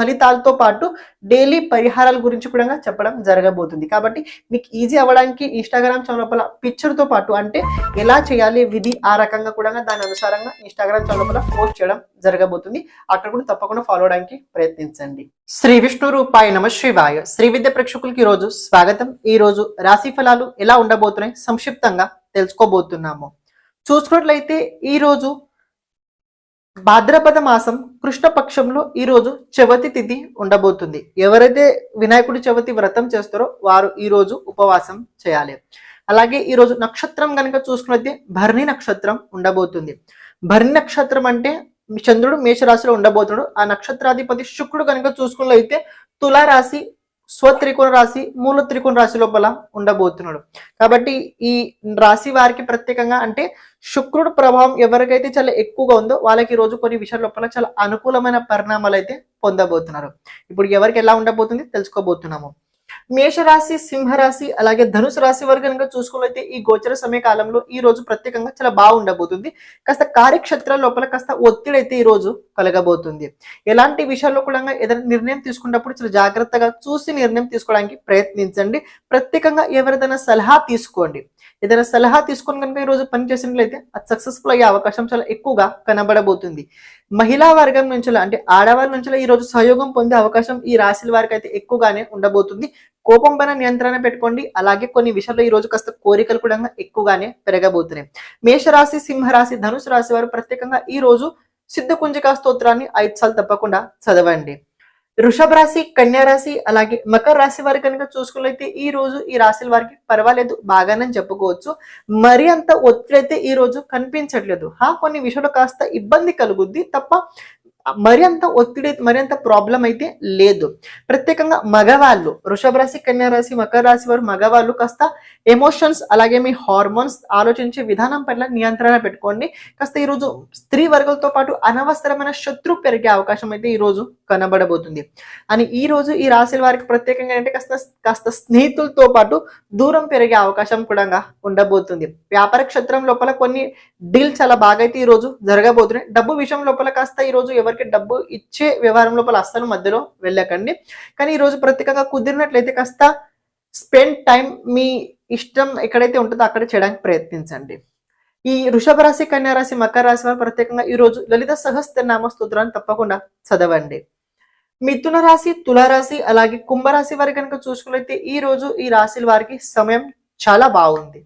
ఫలితాలతో పాటు డైలీ పరిహారాల గురించి కూడా చెప్పడం జరగబోతుంది. కాబట్టి మీకు ఈజీ అవ్వడానికి ఇన్స్టాగ్రామ్ ఛానల్ లోపల పాటు అంటే ఎలా చేయాలి విధి ఆ రకంగా కూడా దాని అనుసారంగా ఇన్స్టాగ్రామ్ ఛానల్ లోపల పోస్ట్ చేయడం జరగబోతుంది. అక్కడ కూడా తప్పకుండా ఫాలో అవడానికి ప్రయత్నించండి. శ్రీ విష్ణు రూపాయ నమ శ్రీవాయ శ్రీ విద్య ప్రేక్షకులకి రోజు స్వాగతం. ఈ రోజు రాశి ఫలాలు ఎలా ఉండబోతున్నాయి సంక్షిప్తంగా తెలుసుకోబోతున్నాము. చూసుకున్నట్లయితే ఈ రోజు భాద్రపద మాసం కృష్ణపక్షంలో ఈరోజు చవతి తిథి ఉండబోతుంది. ఎవరైతే వినాయకుడి చవితి వ్రతం చేస్తారో వారు ఈరోజు ఉపవాసం చేయాలి. అలాగే ఈరోజు నక్షత్రం కనుక చూసుకున్నట్లయితే భరణి నక్షత్రం ఉండబోతుంది. భరణి నక్షత్రం అంటే చంద్రుడు మేషరాశిలో ఉండబోతున్నాడు. ఆ నక్షత్రాధిపతి శుక్రుడు కనుక చూసుకున్నట్లయితే తులారాశి స్వత్రికోణ రాశి మూల త్రికోణ రాశి లోపల ఉండబోతున్నాడు. కాబట్టి ఈ రాశి వారికి ప్రత్యేకంగా అంటే శుక్రుడు ప్రభావం ఎవరికైతే చాలా ఎక్కువగా ఉందో వాళ్ళకి రోజు కొన్ని విషయాల లోపల చాలా అనుకూలమైన పరిణామాలు అయితే పొందబోతున్నారు. ఇప్పుడు ఎవరికి ఎలా ఉండబోతుంది తెలుసుకోబోతున్నాము. మేషరాశి సింహరాశి అలాగే ధనుసు రాశి వారు కనుక చూసుకున్నట్లయితే ఈ గోచర సమయ కాలంలో ఈ రోజు ప్రత్యేకంగా చాలా బాగుండబోతుంది కాస్త కార్యక్షేత్రాల లోపల కాస్త ఒత్తిడి అయితే ఈ రోజు కలగబోతుంది. ఎలాంటి విషయాల్లో కూడా ఏదైనా నిర్ణయం తీసుకున్నప్పుడు చాలా జాగ్రత్తగా చూసి నిర్ణయం తీసుకోవడానికి ప్రయత్నించండి. ప్రత్యేకంగా ఎవరిదైనా సలహా తీసుకోండి. ఏదైనా సలహా తీసుకొని కనుక ఈ రోజు పని చేసినట్లయితే అది సక్సెస్ఫుల్ అయ్యే అవకాశం చాలా ఎక్కువగా కనబడబోతుంది. మహిళా వర్గం నుంచి అంటే ఆడవారి నుంచి ఈ రోజు సహయోగం పొందే అవకాశం ఈ రాశుల వారికి అయితే ఎక్కువగానే ఉండబోతుంది. కోపం పైన నియంత్రణ పెట్టుకోండి. అలాగే కొన్ని విషయాల్లో ఈ రోజు కాస్త కోరికలు కూడా ఎక్కువగానే పెరగబోతున్నాయి. మేషరాశి సింహరాశి ధనుసు రాశి వారు ప్రత్యేకంగా ఈ రోజు సిద్ధ కుంజికా స్తోత్రాన్ని ఐదు సార్లు తప్పకుండా చదవండి. వృషభ రాశి కన్యా రాశి అలాగే మకర రాశి వారి కనుక చూసుకున్నట్లయితే ఈ రోజు ఈ రాశుల వారికి పర్వాలేదు బాగానే చెప్పుకోవచ్చు. మరి అంత ఒత్తిడి అయితే ఈ రోజు కనిపించట్లేదు. హా కొన్ని విషయాలు కాస్త ఇబ్బంది కలుగుద్ది తప్ప మరింత ఒత్తిడి మరింత ప్రాబ్లం అయితే లేదు. ప్రత్యేకంగా మగవాళ్ళు వృషభ రాశి కన్యా రాశి మకర రాశి వారు మగవాళ్ళు కాస్త ఎమోషన్స్ అలాగే మీ హార్మోన్స్ ఆలోచించే విధానం పట్ల నియంత్రణ పెట్టుకోండి. కాస్త ఈరోజు స్త్రీ వర్గాలతో పాటు అనవసరమైన శత్రు పెరిగే అవకాశం అయితే ఈ రోజు కనబడబోతుంది. అని ఈ రోజు ఈ రాశుల వారికి ప్రత్యేకంగా అంటే కాస్త కాస్త స్నేహితులతో పాటు దూరం పెరిగే అవకాశం కూడా ఉండబోతుంది. వ్యాపార క్షేత్రం లోపల కొన్ని డీల్ చాలా బాగా అయితే ఈ రోజు జరగబోతున్నాయి. డబ్బు విషయం లోపల కాస్త ఈ రోజు ఎవరికి డబ్బు ఇచ్చే వ్యవహారం లోపల అస్సలు మధ్యలో వెళ్ళకండి. కానీ ఈ రోజు ప్రత్యేకంగా కుదిరినట్లయితే కాస్త స్పెండ్ టైం మీ ఇష్టం ఎక్కడైతే ఉంటుందో అక్కడ చేయడానికి ప్రయత్నించండి. ఈ వృషభ రాశి కన్యా రాశి మకర రాశి వారు ప్రత్యేకంగా ఈ రోజు లలిత సహస్రనామ స్తోత్రాన్ని తప్పకుండా చదవండి. మిథున రాశి తులారాశి అలాగే కుంభరాశి వారి కనుక చూసుకున్నట్లయితే ఈ రోజు ఈ రాశుల వారికి సమయం చాలా బాగుంది.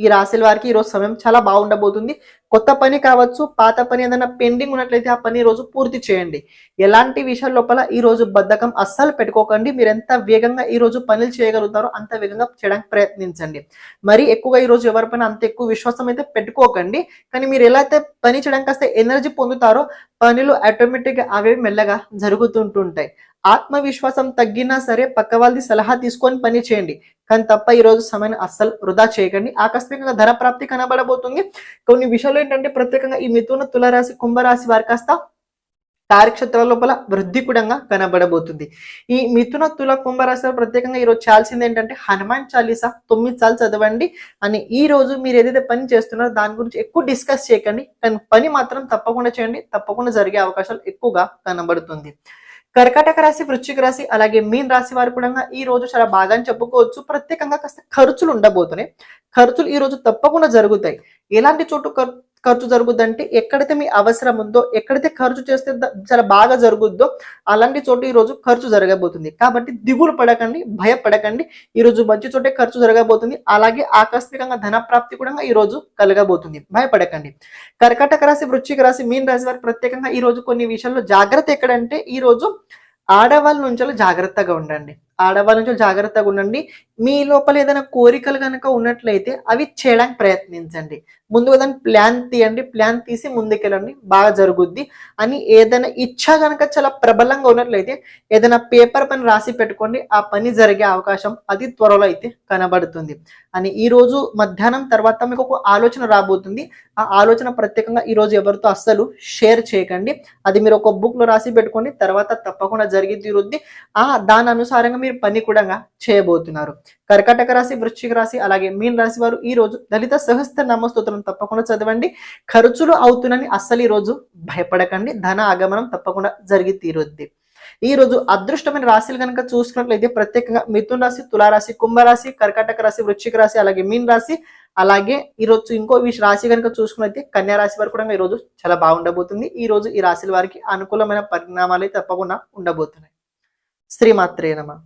ఈ రాశుల వారికి ఈ రోజు సమయం చాలా బాగుండబోతుంది. కొత్త పని కావచ్చు పాత పని ఏదైనా పెండింగ్ ఉన్నట్లయితే ఆ పని రోజు పూర్తి చేయండి. ఎలాంటి విషయాల లోపల ఈ రోజు బద్ధకం అస్సలు పెట్టుకోకండి. మీరు ఎంత వేగంగా ఈ రోజు పనులు చేయగలుగుతారో అంత వేగంగా చేయడానికి ప్రయత్నించండి. మరి ఎక్కువగా ఈ రోజు ఎవరిపైన అంత ఎక్కువ విశ్వాసం అయితే పెట్టుకోకండి. కానీ మీరు ఎలా అయితే పని చేయడానికి కాస్త ఎనర్జీ పొందుతారో పనులు ఆటోమేటిక్గా అవి మెల్లగా జరుగుతుంటుంటాయి. ఆత్మవిశ్వాసం తగ్గినా సరే పక్క వాళ్ళది సలహా తీసుకొని పని చేయండి. కానీ తప్ప ఈ రోజు సమయాన్ని అస్సలు వృధా చేయకండి. ఆకస్మికంగా ధన ప్రాప్తి కనబడబోతుంది. కొన్ని విషయాలు ఏంటంటే ప్రత్యేకంగా ఈ మిథున తులరాశి కుంభరాశి వారి కాస్త కార్యక్షేత్ర లోపల వృద్ధి కూడా కనబడబోతుంది. ఈ మిథున తుల కుంభరాశి ప్రత్యేకంగా ఈరోజు చేయాల్సింది ఏంటంటే హనుమాన్ చాలీసా తొమ్మిది సార్లు చదవండి అని ఈ రోజు మీరు ఏదైతే పని చేస్తున్నారో దాని గురించి ఎక్కువ డిస్కస్ చేయకండి. కానీ పని మాత్రం తప్పకుండా చేయండి. తప్పకుండా జరిగే అవకాశాలు ఎక్కువగా కనబడుతుంది. కర్కాటక రాశి వృశ్చిక రాశి అలాగే మీన్ రాశి వారు కూడా ఈ రోజు చాలా బాగా అని చెప్పుకోవచ్చు. ప్రత్యేకంగా కాస్త ఖర్చులు ఉండబోతున్నాయి. ఖర్చులు ఈ రోజు తప్పకుండా జరుగుతాయి. ఎలాంటి చోటు ఖర్చు జరుగుద్దంటే ఎక్కడైతే మీ అవసరం ఉందో ఎక్కడైతే ఖర్చు చేస్తే చాలా బాగా జరుగుద్దో అలాంటి చోట ఈ రోజు ఖర్చు జరగబోతుంది. కాబట్టి దిగులు పడకండి భయపడకండి. ఈ రోజు మంచి చోటే ఖర్చు జరగబోతుంది. అలాగే ఆకస్మికంగా ధన ప్రాప్తి కూడా ఈ రోజు కలగబోతుంది. భయపడకండి. కర్కటక రాశి వృశ్చిక రాశి మీన్ రాశి వారు ప్రత్యేకంగా ఈ రోజు కొన్ని విషయాల్లో జాగ్రత్త ఎక్కడంటే ఈ రోజు ఆడవాళ్ళ నుంచి జాగ్రత్తగా ఉండండి. ఆడవాళ్ళ నుంచి జాగ్రత్తగా ఉండండి. మీ లోపల ఏదైనా కోరికలు కనుక ఉన్నట్లయితే అవి చేయడానికి ప్రయత్నించండి. ముందుగా దాన్ని ప్లాన్ తీయండి. ప్లాన్ తీసి ముందుకెళ్ళండి. బాగా జరుగుద్ది. అని ఏదైనా ఇచ్చ కనుక చాలా ప్రబలంగా ఉన్నట్లయితే ఏదైనా పేపర్ పని రాసి పెట్టుకోండి. ఆ పని జరిగే అవకాశం అది త్వరలో అయితే కనబడుతుంది. అని ఈ రోజు మధ్యాహ్నం తర్వాత మీకు ఒక ఆలోచన రాబోతుంది. ఆ ఆలోచన ప్రత్యేకంగా ఈ రోజు ఎవరితో అస్సలు షేర్ చేయకండి. అది మీరు ఒక బుక్లో రాసి పెట్టుకోండి. తర్వాత తప్పకుండా జరిగి తీరుద్ది ఆ దాని అనుసారంగా మీరు పని కూడా చేయబోతున్నారు. కర్కాటక రాశి వృశ్చిక రాశి అలాగే మీన్ రాశి వారు ఈ రోజు దళిత సహస్ర నామస్తోత్రం తప్పకుండా చదవండి. ఖర్చులు అవుతుందని అస్సలు ఈ రోజు భయపడకండి. ధన ఆగమనం తప్పకుండా జరిగి తీరుద్ది. ఈ రోజు అదృష్టమైన రాశులు కనుక చూసుకున్నట్లయితే ప్రత్యేకంగా మిథున రాశి తులారాశి కుంభరాశి కర్కాటక రాశి వృశ్చిక రాశి అలాగే మీన్ రాశి అలాగే ఈ రోజు ఇంకో ఈ రాశి కనుక చూసుకున్నట్లయితే కన్యా రాశి వారు కూడా ఈ రోజు చాలా బాగుండబోతుంది ఈ రోజు ఈ రాశుల వారికి అనుకూలమైన పరిణామాలు తప్పకుండా ఉండబోతున్నాయి. శ్రీమాత్రేనమా